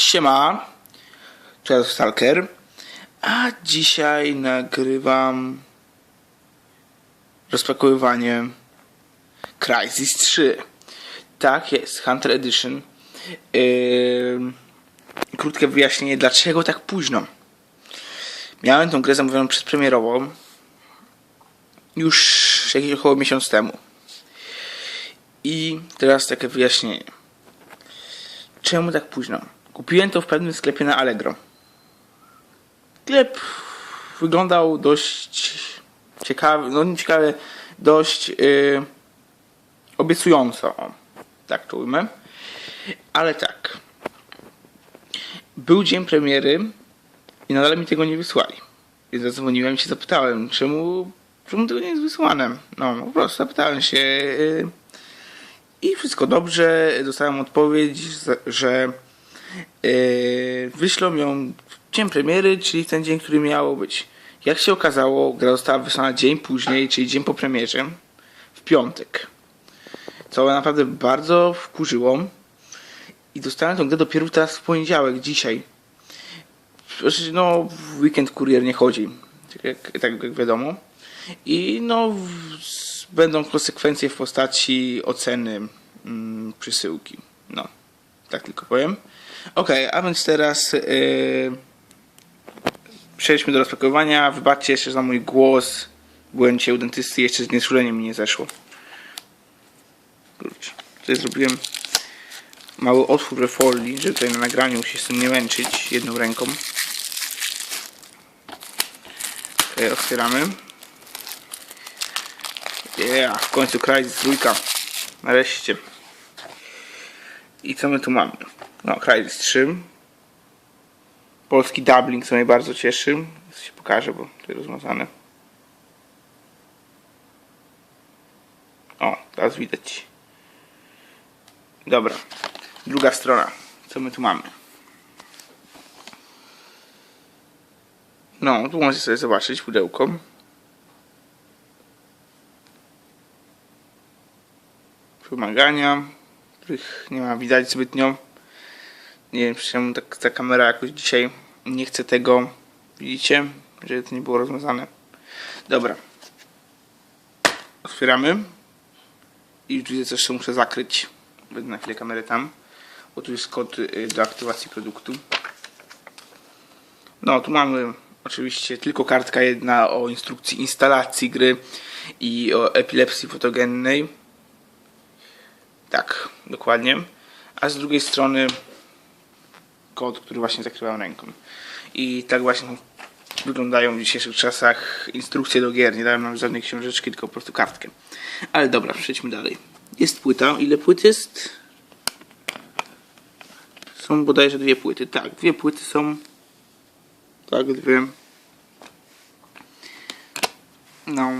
Siema, to jest Stalker, a dzisiaj nagrywam rozpakowywanie Crysis 3. Tak jest, Hunter Edition. Yy, krótkie wyjaśnienie, dlaczego tak późno. Miałem tą grę zamówioną przedpremierową już jakiś około miesiąc temu. I teraz takie wyjaśnienie. Czemu tak późno? Kupiłem to w pewnym sklepie na Allegro. Sklep wyglądał dość ciekawy, no nie ciekawy, dość yy, obiecująco. Tak to ujmę. Ale tak. Był dzień premiery i nadal mi tego nie wysłali. Więc zadzwoniłem i się zapytałem, czemu, czemu tego nie jest wysłane. No, po prostu zapytałem się. Yy, i wszystko dobrze. Dostałem odpowiedź, że yy, wyślą ją w dzień premiery, czyli ten dzień, który miało być. Jak się okazało, gra została wysłana dzień później, czyli dzień po premierze, w piątek. Co naprawdę bardzo wkurzyło. I dostałem tę grę dopiero teraz w poniedziałek, dzisiaj. Znaczy, no, w weekend kurier nie chodzi, tak jak, tak jak wiadomo. I no, będą konsekwencje w postaci oceny mm, przesyłki. Tak tylko powiem. Ok, a więc teraz yy, przejdźmy do rozpakowania. Wybaczcie jeszcze za mój głos. Byłem dzisiaj u dentysty, jeszcze znieczulenie mi nie zeszło. Kurczę, tutaj zrobiłem mały otwór we folii, żeby tutaj na nagraniu się z tym nie męczyć jedną ręką. Okay, otwieramy. Yeah, w końcu Crysis trójka. Nareszcie. I co my tu mamy? No, Crysis 3. Polski dubbing, co mnie bardzo cieszy. Jeszcze się pokażę, bo jest rozmazane. O, teraz widać. Dobra. Druga strona. Co my tu mamy? No, tu możecie sobie zobaczyć pudełko. Wymagania, których nie ma widać zbytnio. Nie wiem, czemu tak ta kamera jakoś dzisiaj nie chce tego. Widzicie, że to nie było rozmazane. Dobra. Otwieramy. I już widzę, co muszę zakryć. Będę na chwilę kamerę tam. Bo tu jest kod y, do aktywacji produktu. No, tu mamy oczywiście tylko kartka jedna o instrukcji instalacji gry i o epilepsji fotogennej. Tak, dokładnie. A z drugiej strony kod, który właśnie zakrywałem ręką. I tak właśnie wyglądają w dzisiejszych czasach instrukcje do gier. Nie dają nam żadnej książeczki, tylko po prostu kartkę. Ale dobra, przejdźmy dalej. Jest płyta. Ile płyt jest? Są bodajże dwie płyty. Tak, dwie płyty są. Tak, dwie. No.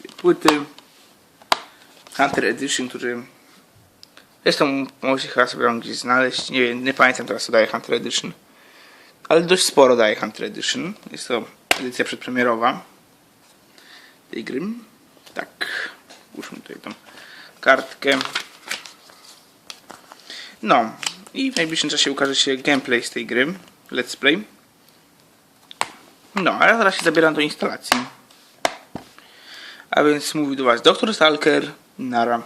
Dwie płyty. Hunter Edition, który Zresztą możecie chyba sobie ją gdzieś znaleźć. Nie wiem, nie pamiętam teraz co daje Hunter Edition. Ale dość sporo daje Hunter Edition. Jest to edycja przedpremierowa tej gry. Tak. Włóżmy tutaj tą kartkę. No. I w najbliższym czasie ukaże się gameplay z tej gry. Let's play. No, a ja teraz się zabieram do instalacji. A więc mówił do Was Dr. Stalker. Nara.